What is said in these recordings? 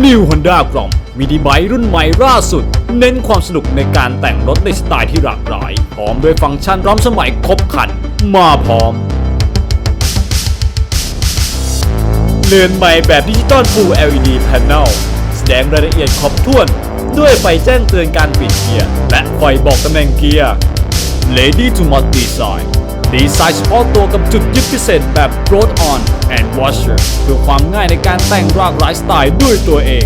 New Honda กล่อมมินิไบค์รุ่นใหม่ล่าสุด เน้นความสนุกในการแต่งรถในสไตล์ที่หลากหลาย พร้อมด้วยฟังก์ชันล้ำสมัยครบครัน มาพร้อมเรือนใหม่แบบดิจิตอล Full LED Panel แสดงรายละเอียดครบถ้วน ด้วยไฟแจ้งเตือนการปิดเกียร์ และไฟบอกตำแหน่งเกียร์ Lady to Mod Design ดีไซน์เฉพาะตัวกับจุดยึดพิเศษแบบ Road On and Washer เพื่อความง่ายในการแต่งรากหลายสไตล์ด้วยตัวเอง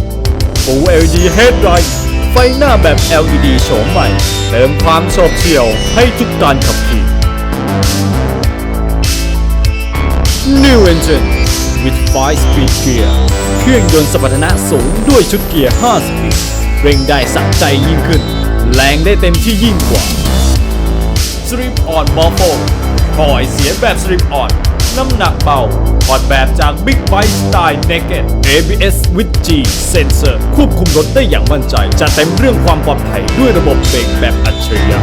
Full LED Headlight ไฟหน้าแบบ LED โฉมใหม่ เติมความโฉบเฉี่ยวให้ทุกการขับขี่ New Engine with 5 speed gear เครื่องยนต์สมรรถนะสูงด้วยชุดเกียร์ 5 สปีด เร่งได้สะใจยิ่งขึ้น แรงได้เต็มที่ยิ่งกว่า Strip on m o f o ถอยเสียงแบบ Strip on น้ำหนักเบาถอดแบบจาก Big Bike Style Naked ABS with G Sensor ควบคุมรถได้อย่างมั่นใจ จะเต็มเรื่องความปลอดภัยด้วยระบบเบรกแบบอัจฉริยะ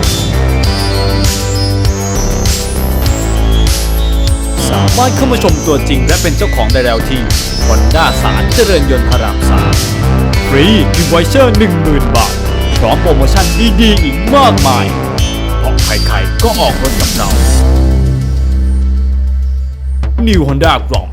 สามารถเข้ามาชมตัวจริงและเป็นเจ้าของได้แล้วที่ Honda สารเจริญยนต์พระรามสามฟรีกิฟไวเชอร์10,000 บาท พร้อมโปรโมชั่นดีๆ อีกมากมายเพราะใครๆก็ออกรถกับเรา New Honda กล่อม